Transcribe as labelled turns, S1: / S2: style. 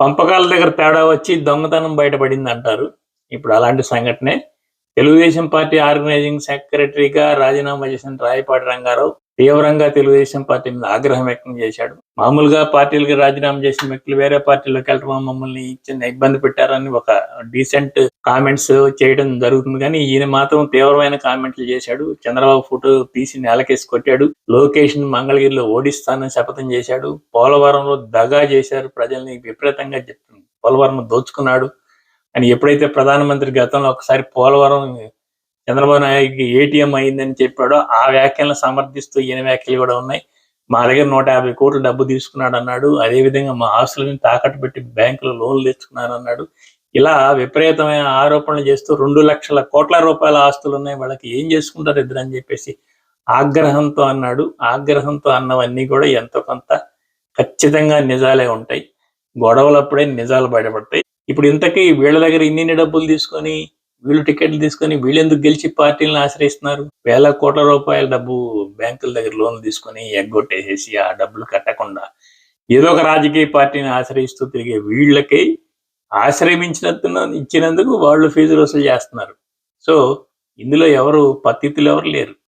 S1: పంపకాల దగ్గర తేడా వచ్చి దొంగతనం బయటపడింది అంటారు ఇప్పుడు అలాంటి సంఘటనే. తెలుగుదేశం పార్టీ ఆర్గనైజింగ్ సెక్రటరీగా రాజీనామా చేసిన రాయపాటి రంగారావు తీవ్రంగా తెలుగుదేశం పార్టీ మీద ఆగ్రహం వ్యక్తం చేశాడు. మామూలుగా పార్టీలకు రాజీనామా చేసిన వ్యక్తులు వేరే పార్టీలోకి వెళ్ళటం మమ్మల్ని చిన్న ఇబ్బంది పెట్టారని ఒక డీసెంట్ కామెంట్స్ చేయడం జరుగుతుంది. కానీ ఈయన మాత్రం తీవ్రమైన కామెంట్లు చేశాడు. చంద్రబాబు ఫోటో తీసి నేలకేసి కొట్టాడు. లోకేష్ మంగళగిరిలో ఓడిస్తానని శపథం చేశాడు. పోలవరంలో దగా చేశారు. ప్రజల్ని విపరీతంగా చెప్తుంది పోలవరం దోచుకున్నాడు. అని ఎప్పుడైతే ప్రధానమంత్రి గతంలో ఒకసారి పోలవరం చంద్రబాబు నాయుడుకి ఏటీఎం అయిందని చెప్పాడో ఆ వ్యాఖ్యలను సమర్థిస్తూ ఈయన వ్యాఖ్యలు కూడా ఉన్నాయి. మా దగ్గర నూట యాభై కోట్లు డబ్బు తీసుకున్నాడు అన్నాడు. అదేవిధంగా మా ఆస్తులని తాకట్టు పెట్టి బ్యాంకులో లోన్లు తెచ్చుకున్నాను అన్నాడు. ఇలా విపరీతమైన ఆరోపణలు చేస్తూ రెండు లక్షల కోట్ల రూపాయల ఆస్తులు ఉన్నాయి. వాళ్ళకి ఏం చేసుకుంటారు ఇద్దరు అని చెప్పేసి ఆగ్రహంతో అన్నాడు. ఆగ్రహంతో అన్నవన్నీ కూడా ఎంతో కొంత ఖచ్చితంగా నిజాలే ఉంటాయి. గొడవలప్పుడే నిజాలు బయటపడతాయి. ఇప్పుడు ఇంతకీ వీళ్ళ దగ్గర ఇన్ని డబ్బులు తీసుకొని వీళ్ళు టికెట్లు తీసుకొని వీళ్ళెందుకు గెలిచి పార్టీలను ఆశ్రయిస్తున్నారు? వేల కోట్ల రూపాయల డబ్బు బ్యాంకుల దగ్గర లోన్లు తీసుకొని ఎగ్గొట్టేసేసి ఆ డబ్బులు కట్టకుండా ఏదో ఒక రాజకీయ పార్టీని ఆశ్రయిస్తూ తిరిగే వీళ్ళకి ఆశ్రయించినందుకు ఇచ్చినందుకు వాళ్ళు ఫీజు వసూలు చేస్తున్నారు. సో ఇందులో ఎవరు పతితులు ఎవరు లేరు.